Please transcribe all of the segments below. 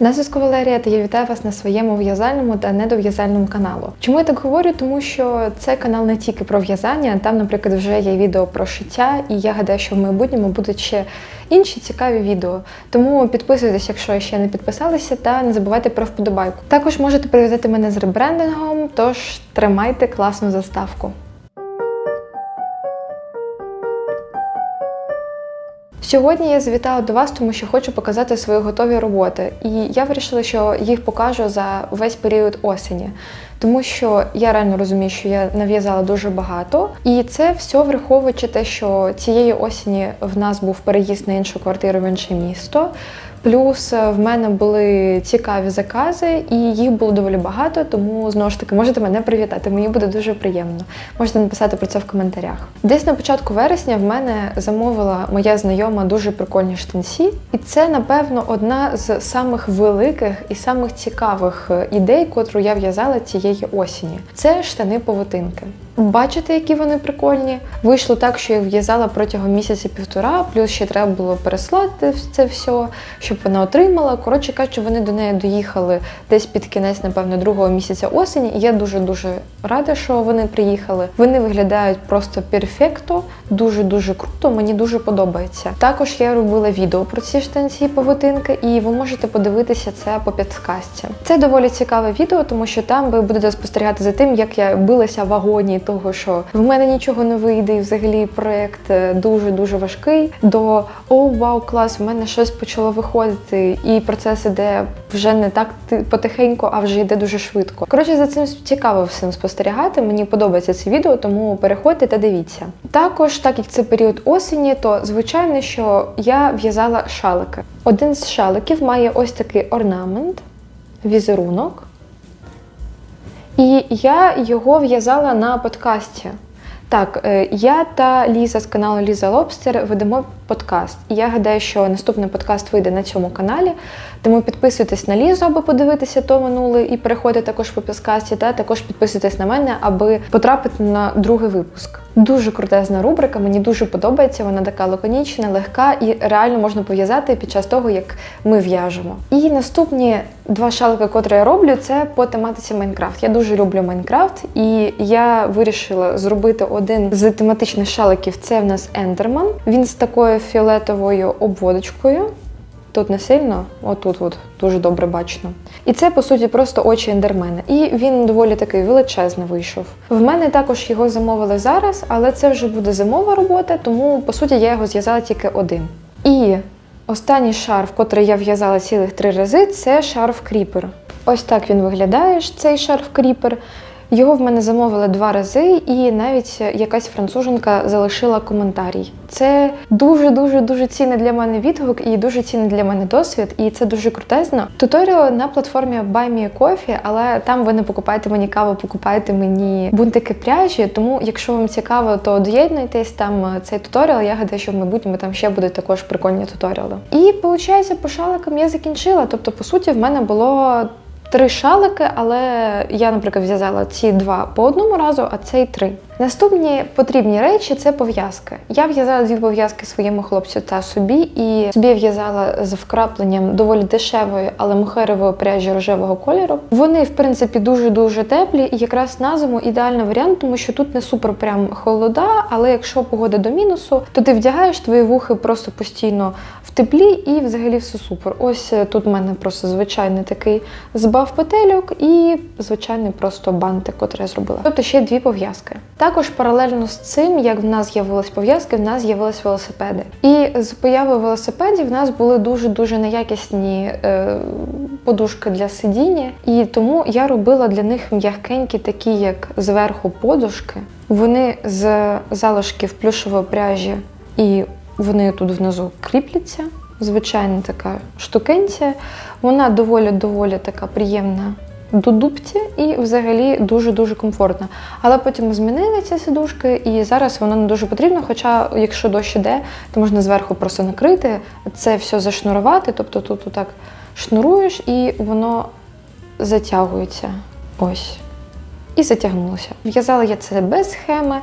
На зв'язку Валерія та я вітаю вас на своєму в'язальному та недов'язальному каналу. Чому я так говорю? Тому що це канал не тільки про в'язання, там, наприклад, вже є відео про шиття, і я гадаю, що в майбутньому будуть ще інші цікаві відео. Тому підписуйтесь, якщо ще не підписалися, та не забувайте про вподобайку. Також можете привітати мене з ребрендингом, тож тримайте класну заставку. Сьогодні я завітала до вас, тому що хочу показати свої готові роботи. І я вирішила, що їх покажу за весь період осені, тому що я реально розумію, що я нав'язала дуже багато. І це все враховуючи те, що цієї осені в нас був переїзд на іншу квартиру в інше місто. Плюс е, в мене були цікаві закази, і їх було доволі багато, тому знову ж таки можете мене привітати. Мені буде дуже приємно. Можете написати про це в коментарях. Десь на початку вересня в мене замовила моя знайома дуже прикольні штанці, і це, напевно, одна з самих великих і самих цікавих е, ідей, котру я в'язала цієї осені. Це штани-повутинки. Бачите, які вони прикольні. Вийшло так, що я в'язала протягом місяця-півтора, плюс ще треба було переслати це все, щоб вона отримала. Коротше кажучи, вони до неї доїхали десь під кінець, напевно, другого місяця осені. І я дуже-дуже рада, що вони приїхали. Вони виглядають просто перфекто, дуже-дуже круто, мені дуже подобається. Також я робила відео про ці штанці павутинки, і ви можете подивитися це по підсказці. Це доволі цікаве відео, тому що там ви будете спостерігати за тим, як я билася в агонії того, що в мене нічого не вийде, і взагалі проект дуже дуже важкий. До о, вау, клас, в мене щось почало виходити, і процес іде вже не так потихеньку, а вже йде дуже швидко. Коротше, за цим цікаво всім спостерігати. Мені подобається це відео, тому переходьте та дивіться. Також, так як це період осені, то звичайно, що я в'язала шалики. Один з шаликів має ось такий орнамент, візерунок. І я його в'язала на подкасті. Так, е, я та Ліза з каналу Ліза Лобстер ведемо подкаст. І я гадаю, що наступний подкаст вийде на цьому каналі. Тому підписуйтесь на Лізу, аби подивитися то минуле, і переходьте також по підкасті, та також підписуйтесь на мене, аби потрапити на другий випуск. Дуже крутезна рубрика, мені дуже подобається. Вона така лаконічна, легка і реально можна пов'язати під час того, як ми в'яжемо. І наступні два шалики, котрі я роблю, це по тематиці Майнкрафт. Я дуже люблю Майнкрафт, і я вирішила зробити один з тематичних шаликів. Це в нас Ендерман. Він з такою фіолетовою обводочкою. Тут не сильно, отут от дуже добре бачно. І це, по суті, просто очі ендермена. І він доволі такий величезний вийшов. В мене також його замовили зараз, але це вже буде зимова робота, тому по суті я його зв'язала тільки один. І останній шарф, котрий я в'язала цілих три рази, це шарф кріпер. Ось так він виглядає, цей шарф кріпер. Його в мене замовили два рази, і навіть якась француженка залишила коментарій. Це дуже дуже дуже цінний для мене відгук і дуже цінний для мене досвід, і це дуже крутезно. Туторіал на платформі Buy Me Coffee, але там ви не покупаєте мені каву, покупаєте мені бунтики пряжі. Тому, якщо вам цікаво, то доєднуйтесь там е, цей туторіал. Я гадаю, що в майбутньому там ще будуть також прикольні туторіали. І виходить, по шаликам я закінчила. Тобто, по суті, в мене було три шалики, але я, наприклад, зв'язала ці два по одному разу, а цей три. Наступні потрібні речі це пов'язки. Я в'язала дві пов'язки своєму хлопцю та собі, і собі в'язала з вкрапленням доволі дешевої, але мухерової пряжі рожевого кольору. Вони, в принципі, дуже дуже теплі, і якраз на зиму ідеальний варіант, тому що тут не супер прям холода, але якщо погода до мінусу, то ти вдягаєш твої вухи просто постійно в теплі і взагалі все супер. Ось тут в мене просто звичайний такий збав петельок і звичайний просто бантик, який я зробила. Тобто ще дві пов'язки. Також паралельно з цим, як в нас з'явились пов'язки, в нас з'явились велосипеди. І з появою велосипедів в нас були дуже дуже неякісні е, подушки для сидіння, і тому я робила для них м'якенькі, такі як зверху подушки. Вони з залишків плюшової пряжі, і вони тут внизу кріпляться. Звичайна така штукенція. Вона доволі-доволі така приємна до дубці і взагалі дуже-дуже комфортна. Але потім змінили ці сидушки, і зараз воно не дуже потрібно. Хоча, якщо дощ іде, то можна зверху просто накрити, це все зашнурувати. Тобто тут отак шнуруєш і воно затягується. Ось. і затягнулося. В'язала я це без схеми.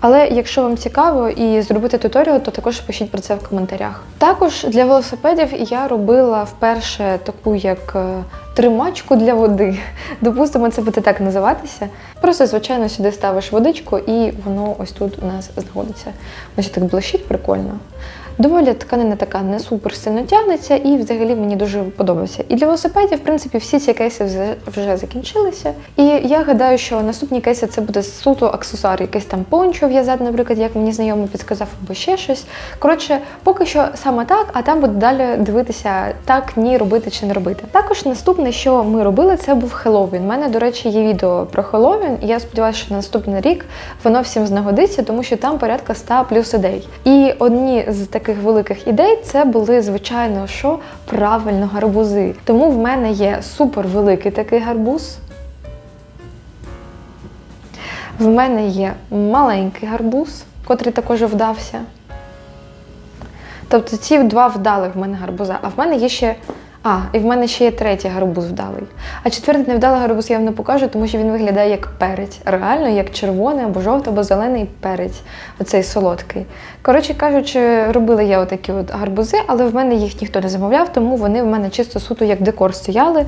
Але якщо вам цікаво і зробити туторіал, то також пишіть про це в коментарях. Також для велосипедів я робила вперше таку як е, тримачку для води. Допустимо, це буде так називатися. Просто, звичайно, сюди ставиш водичку і воно ось тут у нас знаходиться. Ось так блищить прикольно. Доволі тканина така не супер сильно тягнеться, і взагалі мені дуже подобається. І для велосипедів, в принципі, всі ці кейси вже- закінчилися. І я гадаю, що наступні кейси це буде суто аксесуар, якийсь там пончо в'язати, наприклад, як мені знайомий підказав, або ще щось. Коротше, поки що саме так, а там буду далі дивитися, так, ні, робити чи не робити. Також наступне, що ми робили, це був Хеллоуін. У мене, до речі, є відео про Хеллоуін, і я сподіваюся, що на наступний рік воно всім знагодиться, тому що там порядка 100 плюс ідей. І одні з таких великих ідей це були, звичайно, що правильно гарбузи. Тому в мене є супер великий такий гарбуз. В мене є маленький гарбуз, котрий також вдався. Тобто ці два вдали в мене гарбуза, а в мене є ще. А, і в мене ще є третій гарбуз вдалий. А четвертий невдалий гарбуз я вам не покажу, тому що він виглядає як перець. Реально, як червоний або жовтий, або зелений перець, оцей солодкий. Коротше кажучи, робила я отакі от гарбузи, але в мене їх ніхто не замовляв, тому вони в мене чисто суто як декор стояли.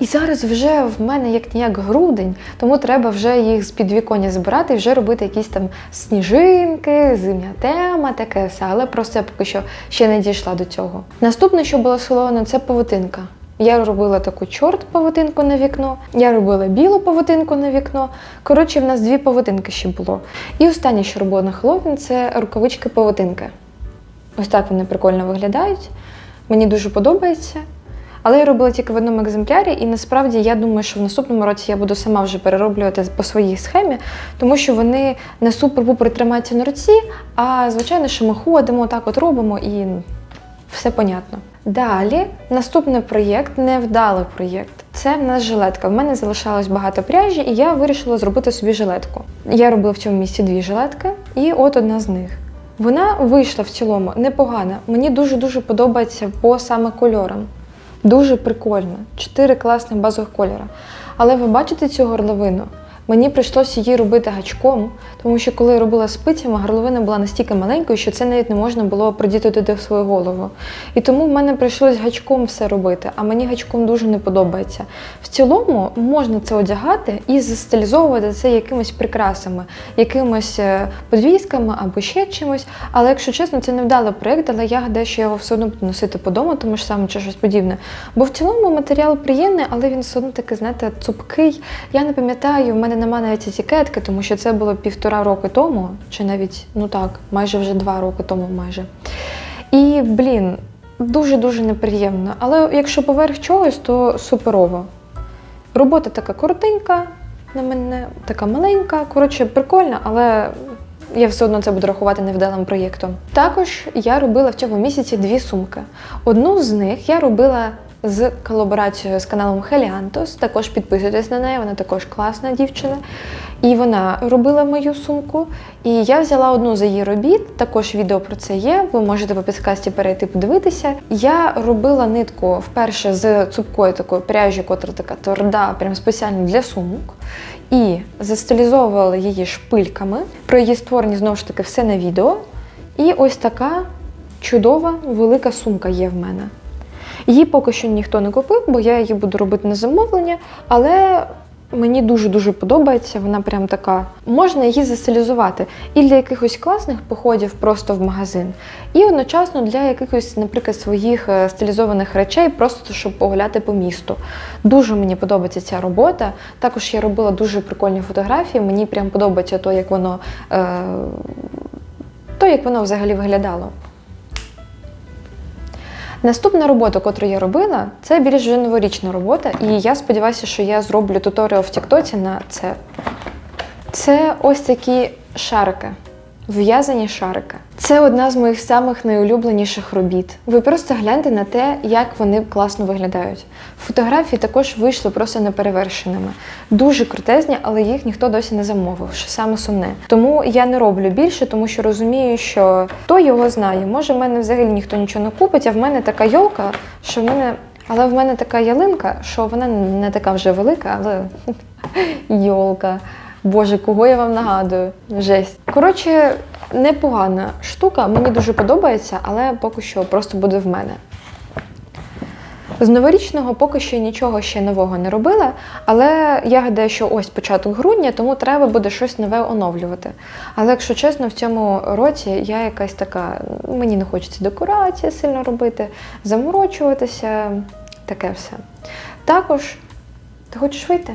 І зараз вже в мене як ніяк грудень, тому треба вже їх з підвіконня збирати і вже робити якісь там сніжинки, зимня тема, таке все. Але просто я поки що ще не дійшла до цього. Наступне, що було схиловано, це павутинка. Я робила таку чорт павутинку на вікно, я робила білу павутинку на вікно. Коротше, в нас дві павутинки ще було. І останнє, що робила на Хеллоуін, це рукавички павутинки. Ось так вони прикольно виглядають. Мені дуже подобається. Але я робила тільки в одному екземплярі, і насправді я думаю, що в наступному році я буду сама вже перероблювати по своїй схемі, тому що вони не супер-пупер тримаються на руці, а звичайно, що ми ходимо, так от робимо і все понятно. Далі наступний проєкт невдалий проєкт. Це в нас жилетка. В мене залишалось багато пряжі, і я вирішила зробити собі жилетку. Я робила в цьому місці дві жилетки, і от одна з них. Вона вийшла в цілому непогана. Мені дуже-дуже подобається по саме кольорам. Дуже прикольно. Чотири класних базових кольора. Але ви бачите цю горловину? Мені прийшлося її робити гачком, тому що коли я робила спицями, горловина була настільки маленькою, що це навіть не можна було продіти туди в свою голову. І тому в мене прийшлось гачком все робити, а мені гачком дуже не подобається. В цілому можна це одягати і застилізовувати це якимись прикрасами, якимось е, подвійськами або ще чимось. Але якщо чесно, це не вдалий проєкт, але я гадаю, що я його все одно буду носити по дому, тому ж саме чи щось подібне. Бо в цілому матеріал приємний, але він все одно такий, знаєте, цупкий. Я не пам'ятаю, в мене немає навіть етикетки, тому що це було півтора роки тому, чи навіть, ну так, майже вже два роки тому майже. І, блін, дуже-дуже неприємно. Але якщо поверх чогось, то суперово. Робота така коротенька на мене, така маленька. Коротше, прикольна, але я все одно це буду рахувати невдалим проєктом. Також я робила в цьому місяці дві сумки. Одну з них я робила з колаборацією з каналом Хеліантос. Також підписуйтесь на неї, вона також класна дівчина. І вона робила мою сумку. І я взяла одну з її робіт, також відео про це є. Ви можете по підсказці перейти подивитися. Я робила нитку вперше з цупкою такою пряжі, котра така тверда, прям спеціально для сумок. І застилізовувала її шпильками. Про її створення знову ж таки все на відео. І ось така чудова велика сумка є в мене. Її поки що ніхто не купив, бо я її буду робити на замовлення, але мені дуже-дуже подобається. Вона прям така. Можна її застилізувати і для якихось класних походів просто в магазин, і одночасно для якихось, наприклад, своїх е, стилізованих речей, просто щоб погуляти по місту. Дуже мені подобається ця робота. Також я робила дуже прикольні фотографії. Мені прям подобається то, як воно, е, то, як воно взагалі виглядало. Наступна робота, яку я робила, це більш вже новорічна робота, і я сподіваюся, що я зроблю туторіал в Тіктоці на це. Це ось такі шарики, в'язані шарики. Це одна з моїх самих найулюбленіших робіт. Ви просто гляньте на те, як вони класно виглядають. Фотографії також вийшли просто неперевершеними. Дуже крутезні, але їх ніхто досі не замовив, що саме сумне. Тому я не роблю більше, тому що розумію, що хто його знає. Може, в мене взагалі ніхто нічого не купить, а в мене така йолка, що в мене. Але в мене така ялинка, що вона не така вже велика, але Йолка. Боже, кого я вам нагадую? Жесть. Коротше, непогана штука, мені дуже подобається, але поки що просто буде в мене. З новорічного поки що нічого ще нового не робила, але я гадаю, що ось початок грудня, тому треба буде щось нове оновлювати. Але якщо чесно, в цьому році я якась така, мені не хочеться декорації сильно робити, заморочуватися, таке все. Також, ти хочеш вийти?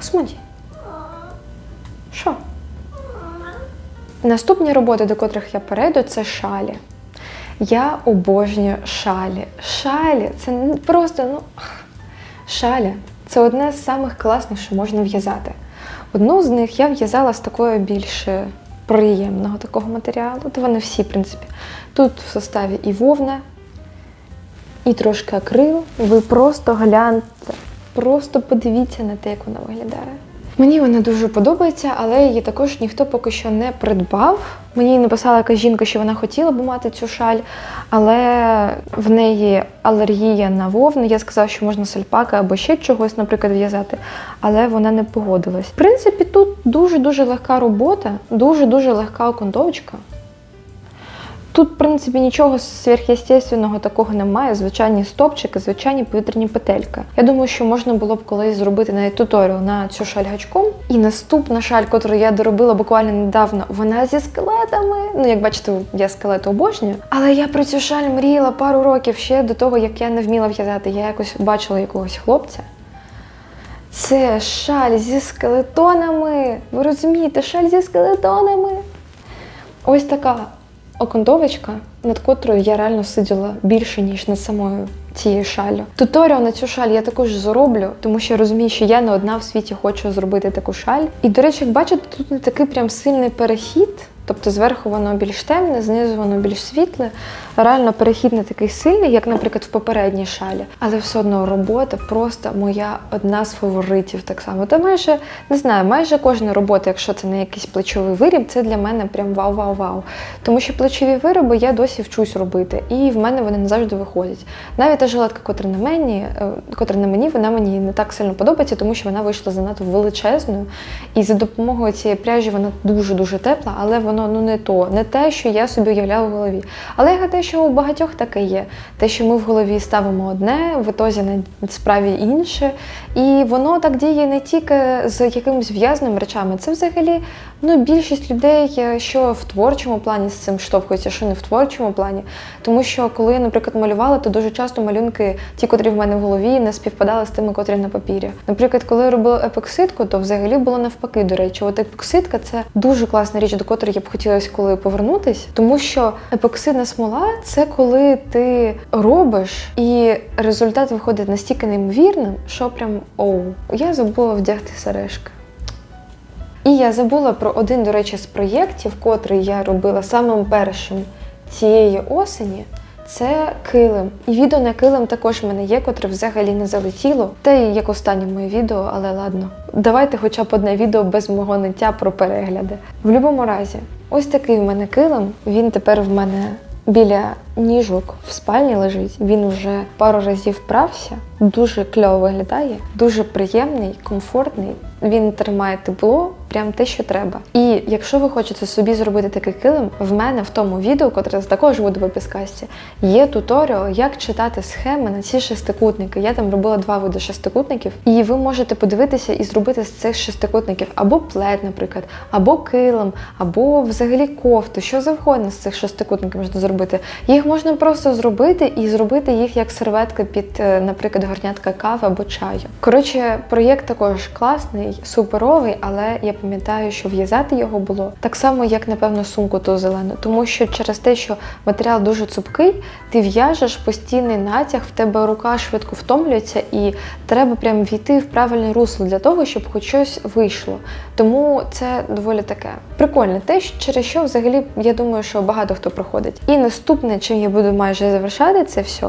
Смуді. Що? Наступні роботи, до котрих я перейду, це шалі. Я обожнюю шалі. Шалі це просто, ну. Шалі це одне з самих класних, що можна в'язати. Одну з них я в'язала з такого більш приємного такого матеріалу. То вони всі, в принципі. Тут в составі і вовна, і трошки акрил. Ви просто гляньте, просто подивіться на те, як вона виглядає. Мені вона дуже подобається, але її також ніхто поки що не придбав. Мені написала якась жінка, що вона хотіла б мати цю шаль, але в неї алергія на вовну. Я сказала, що можна сальпака або ще чогось, наприклад, в'язати, але вона не погодилась. В принципі, тут дуже-дуже легка робота, дуже-дуже легка окантовочка. Тут, в принципі, нічого сверхъестественного такого немає. Звичайні стопчики, звичайні повітряні петельки. Я думаю, що можна було б колись зробити навіть туторіал на цю шаль гачком. І наступна шаль, яку я доробила буквально недавно, вона зі скелетами. Ну, як бачите, я скелети обожнюю. Але я про цю шаль мріяла пару років ще до того, як я не вміла в'язати. Я якось бачила якогось хлопця. Це шаль зі скелетонами. Ви розумієте, шаль зі скелетонами. Ось така окантовочка, над котрою я реально сиділа більше, ніж над самою цією шаллю. Туторіал на цю шаль я також зроблю, тому що я розумію, що я не одна в світі хочу зробити таку шаль. І, до речі, як бачите, тут не такий прям сильний перехід. Тобто зверху воно більш темне, знизу воно більш світле. Реально перехід не такий сильний, як, наприклад, в попередній шалі. Але все одно робота просто моя одна з фаворитів так само. Та майже не знаю, майже кожна робота, якщо це не якийсь плечовий виріб, це для мене прям вау-вау-вау. Тому що плечові вироби я досі вчусь робити, і в мене вони не завжди виходять. Навіть та жилетка, котра на мені, е, котра на мені, вона мені не так сильно подобається, тому що вона вийшла занадто величезною. І за допомогою цієї пряжі вона дуже-дуже тепла, але воно ну не то, не те, що я собі уявляла в голові. Але я гадаю, що у багатьох таке є. Те, що ми в голові ставимо одне, в ітозі на справі інше. І воно так діє не тільки з якимись в'язними речами, це взагалі ну, більшість людей, е, що в творчому плані з цим штовхуються, що не в творчому плані. Тому що коли я, наприклад, малювала, то дуже часто малюнки, ті, котрі в мене в голові, не співпадали з тими, котрі на папірі. Наприклад, коли я робила епоксидку, то взагалі було навпаки. До речі, от епоксидка це дуже класна річ, до котрої я б хотілося коли повернутись, тому що епоксидна смола це коли ти робиш, і результат виходить настільки неймовірним, що прям оу. Я забула вдягти сережки. І я забула про один, до речі, з проєктів, котрий я робила самим першим цієї осені. Це килим. І відео на килим також в мене є, котре взагалі не залетіло. Та й як останнє моє відео, але ладно. Давайте хоча б одне відео без мого ниття про перегляди. В будь-якому разі, ось такий в мене килим. Він тепер в мене біля ніжок в спальні лежить. Він вже пару разів прався. Дуже кльово виглядає, дуже приємний, комфортний. Він тримає тепло, прям те, що треба. І якщо ви хочете собі зробити такий килим, в мене в тому відео, котре також буде в опискасті, є туторіал, як читати схеми на ці шестикутники. Я там робила два види шестикутників, і ви можете подивитися і зробити з цих шестикутників або плед, наприклад, або килим, або взагалі кофту, що завгодно з цих шестикутників можна зробити. Їх можна просто зробити і зробити їх як серветки під, е, наприклад, горнятка кави або чаю. Коротше, проєкт також класний, суперовий, але я пам'ятаю, що в'язати його було так само, як напевно сумку ту зелену, тому що через те, що матеріал дуже цупкий, ти в'яжеш постійний натяг, в тебе рука швидко втомлюється, і треба прям війти в правильне русло для того, щоб хоч щось вийшло. Тому це доволі таке прикольне те, через що взагалі я думаю, що багато хто проходить. І наступне, чим я буду майже завершати це все,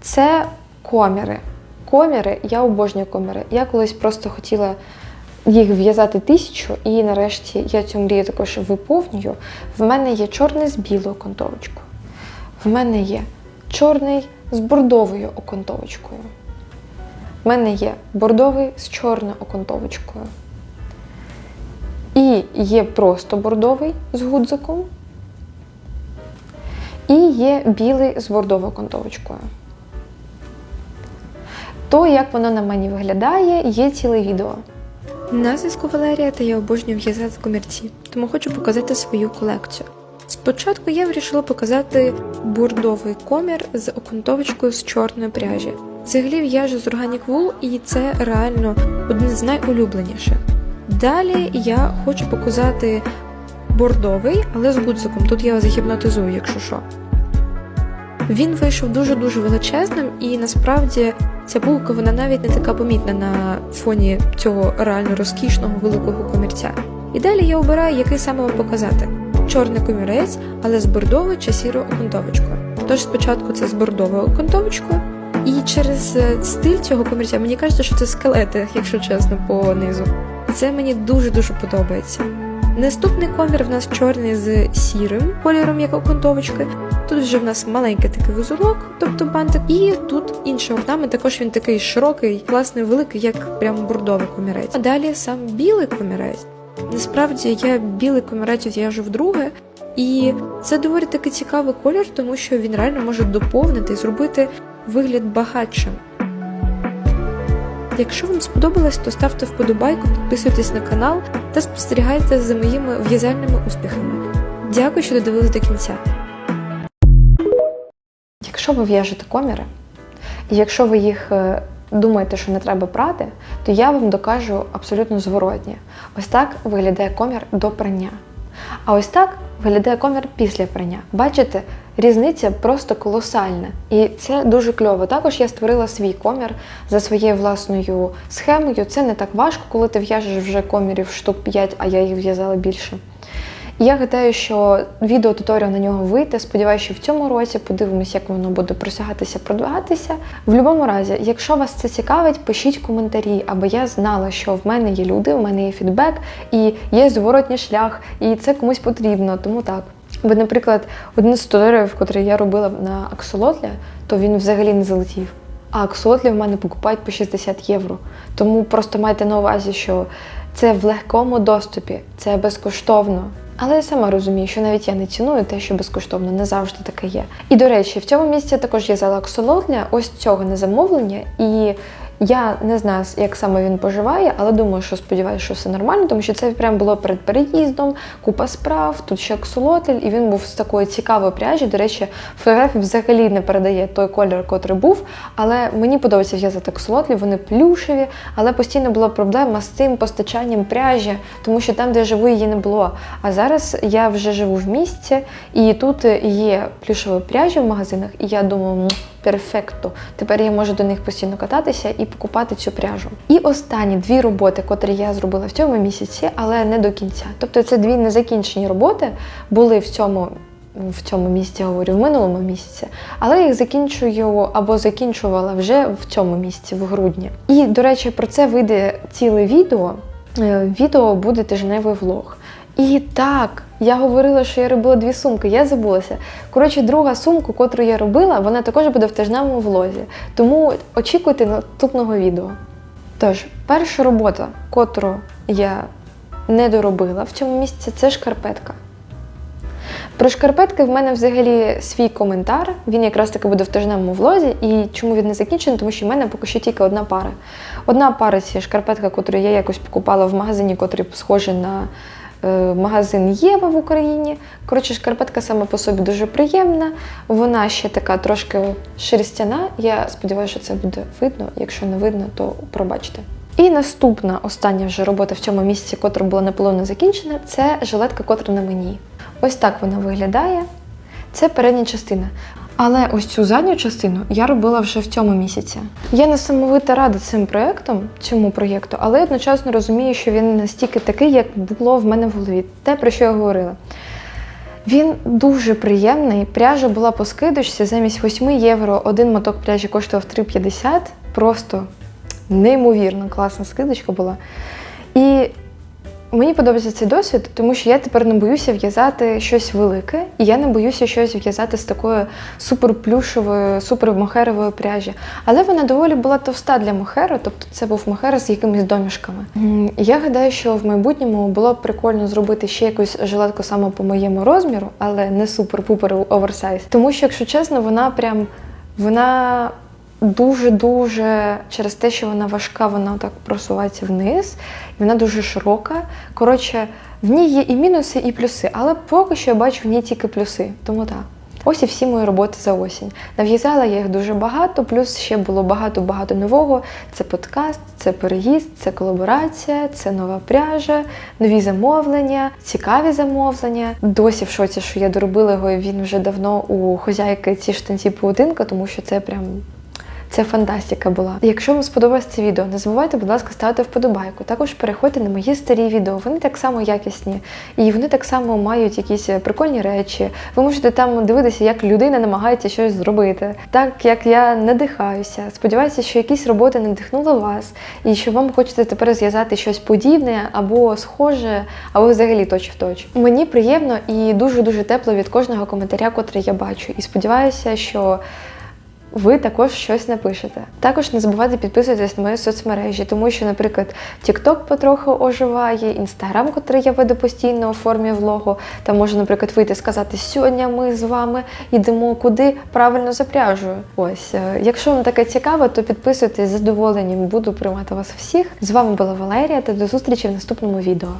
це коміри. Коміри, я обожнюю коміри. Я колись просто хотіла їх в'язати тисячу, і нарешті я цю мрію також виповнюю. В мене є чорний з білою окантовочкою. В мене є чорний з бордовою окантовочкою. в мене є бордовий з чорною окантовочкою. І є просто бордовий з гудзиком. І є білий з бордовою окантовочкою. То, як воно на мені виглядає, є ціле відео. На зв'язку Валерія та я обожнюю в'язати комірці, тому хочу показати свою колекцію. Спочатку я вирішила показати бордовий комір з окантовочкою з чорної пряжі. Взагалі в'яжу з Organic Wool і це реально один з найулюбленіших. Далі я хочу показати бордовий, але з гудзиком. Тут я вас загіпнотизую, якщо що. Він вийшов дуже-дуже величезним, і насправді ця булка вона навіть не така помітна на фоні цього реально розкішного великого комірця. І далі я обираю, який саме вам показати: чорний комірець, але з бордовою чи сірою окантовочкою. Тож спочатку це з бордовою окантовочкою, і через е, стиль цього комірця мені кажеться, що це скелети, якщо чесно, по низу. І це мені дуже-дуже подобається. Наступний комір в нас чорний з сірим кольором, як окантовочки. Тут вже в нас маленький такий вузолок, тобто бантик, і тут інший орнамент, також він такий широкий, класний, великий, як прямо бордовий комірець. А далі сам білий комірець. Насправді я білий комірець в'яжу вдруге, і це доволі таки цікавий колір, тому що він реально може доповнити і зробити вигляд багатшим. Якщо вам сподобалось, то ставте вподобайку, підписуйтесь на канал та спостерігайте за моїми в'язальними успіхами. Дякую, що додивились до кінця. Якщо ви в'яжете коміри, і якщо ви їх е, думаєте, що не треба прати, то я вам докажу абсолютно зворотнє. Ось так виглядає комір до прання. А ось так виглядає комір після прання. Бачите, різниця просто колосальна. І це дуже кльово. Також я створила свій комір за своєю власною схемою. Це не так важко, коли ти в'яжеш вже комірів штук 5, а я їх в'язала більше. Я гадаю, що відео туторіал на нього вийде. Сподіваюся, що в цьому році подивимося, як воно буде просягатися, продвигатися. В будь-якому разі, якщо вас це цікавить, пишіть коментарі, аби я знала, що в мене є люди, в мене є фідбек і є зворотній шлях, і це комусь потрібно. Тому так. Бо, наприклад, один з туторіалів, який я робила на аксолотля, то він взагалі не залетів. А аксолотлі в мене покупають по 60 євро. Тому просто майте на увазі, що це в легкому доступі, це безкоштовно. Але я сама розумію, що навіть я не ціную те, що безкоштовно, не завжди таке є. І до речі, в цьому місці також є залак аксолотля, ось цього не замовлення, і я не знаю, як саме він поживає, але думаю, що сподіваюся, що все нормально, тому що це прям було перед переїздом, купа справ, тут ще аксолотль, і він був з такої цікавої пряжі. До речі, фотографія взагалі не передає той колір, котрий був. Але мені подобається в'язати аксолотлі, вони плюшеві, але постійно була проблема з цим постачанням пряжі, тому що там, де я живу, її не було. А зараз я вже живу в місті, і тут є плюшеві пряжі в магазинах, і я думаю, «М, перфекто. Тепер я можу до них постійно кататися і покупати цю пряжу. І останні дві роботи, котрі я зробила в цьому місяці, але не до кінця. Тобто це дві незакінчені роботи були в цьому. В цьому місці говорю в минулому місяці, але їх закінчую або закінчувала вже в цьому місці, в грудні. І, до речі, про це вийде ціле відео. Е, Відео буде тижневий влог. І так, я говорила, що я робила дві сумки, я забулася. Коротше, друга сумка, котру я робила, вона також буде в тижневому влозі. Тому очікуйте наступного відео. Тож, перша робота, котру я не доробила в цьому місці, це шкарпетка. Про шкарпетки в мене взагалі свій коментар. Він якраз таки буде в тижневому влозі. І чому він не закінчений? Тому що в мене поки що тільки одна пара. Одна пара це шкарпетка, яку я якось покупала в магазині, який схожий на магазин Єва в Україні. Коротше, шкарпетка сама по собі дуже приємна. Вона ще така трошки шерстяна. Я сподіваюся, що це буде видно. Якщо не видно, то пробачте. І наступна остання вже робота в цьому місці, котра була наполовину закінчена, це жилетка, котра на мені. Ось так вона виглядає. Це передня частина. Але ось цю задню частину я робила вже в цьому місяці. Я несамовито рада цим проєктом, цьому проєкту, але одночасно розумію, що він настільки такий, як було в мене в голові. Те, про що я говорила. Він дуже приємний. Пряжа була по скидочці замість 8 євро. Один моток пряжі коштував 3,50. Просто неймовірно класна скидочка була. І Мені подобається цей досвід, тому що я тепер не боюся в'язати щось велике, і я не боюся щось в'язати з такою суперплюшевою, супермохерової пряжі. Але вона доволі була товста для мохеру, тобто це був мохер з якимись домішками. М, Я гадаю, що в майбутньому було б прикольно зробити ще якусь жилетку саме по моєму розміру, але не супер-пупер оверсайз. Тому що, якщо чесно, вона прям вона дуже-дуже через те, що вона важка, вона так просувається вниз, і вона дуже широка. Коротше, в ній є і мінуси, і плюси, але поки що я бачу в ній тільки плюси. Тому так. Ось і всі мої роботи за осінь. Нав'язала я їх дуже багато, плюс ще було багато-багато нового. Це подкаст, це переїзд, це колаборація, це нова пряжа, нові замовлення, цікаві замовлення. Досі в шоці, що я доробила його, і він вже давно у хозяйки ці штанці паутинка, тому що це прям. Це фантастика була. Якщо вам сподобалось це відео, не забувайте, будь ласка, ставити вподобайку. Також переходьте на мої старі відео. Вони так само якісні, і вони так само мають якісь прикольні речі. Ви можете там дивитися, як людина намагається щось зробити, так як я надихаюся. Сподіваюся, що якісь роботи надихнули вас, і що вам хочеться тепер зв'язати щось подібне або схоже, або взагалі точ в точ. Мені приємно і дуже дуже тепло від кожного коментаря, котрий я бачу. І сподіваюся, що ви також щось напишете. Також не забувайте підписуватись на мої соцмережі, тому що, наприклад, TikTok потроху оживає, Instagram, котрий я веду постійно у формі влогу. Там можна, наприклад, вийти і сказати, сьогодні ми з вами йдемо куди правильно запряжую. Ось, е, якщо вам таке цікаво, то підписуйтесь задоволенням, буду приймати вас всіх. З вами була Валерія та до зустрічі в наступному відео.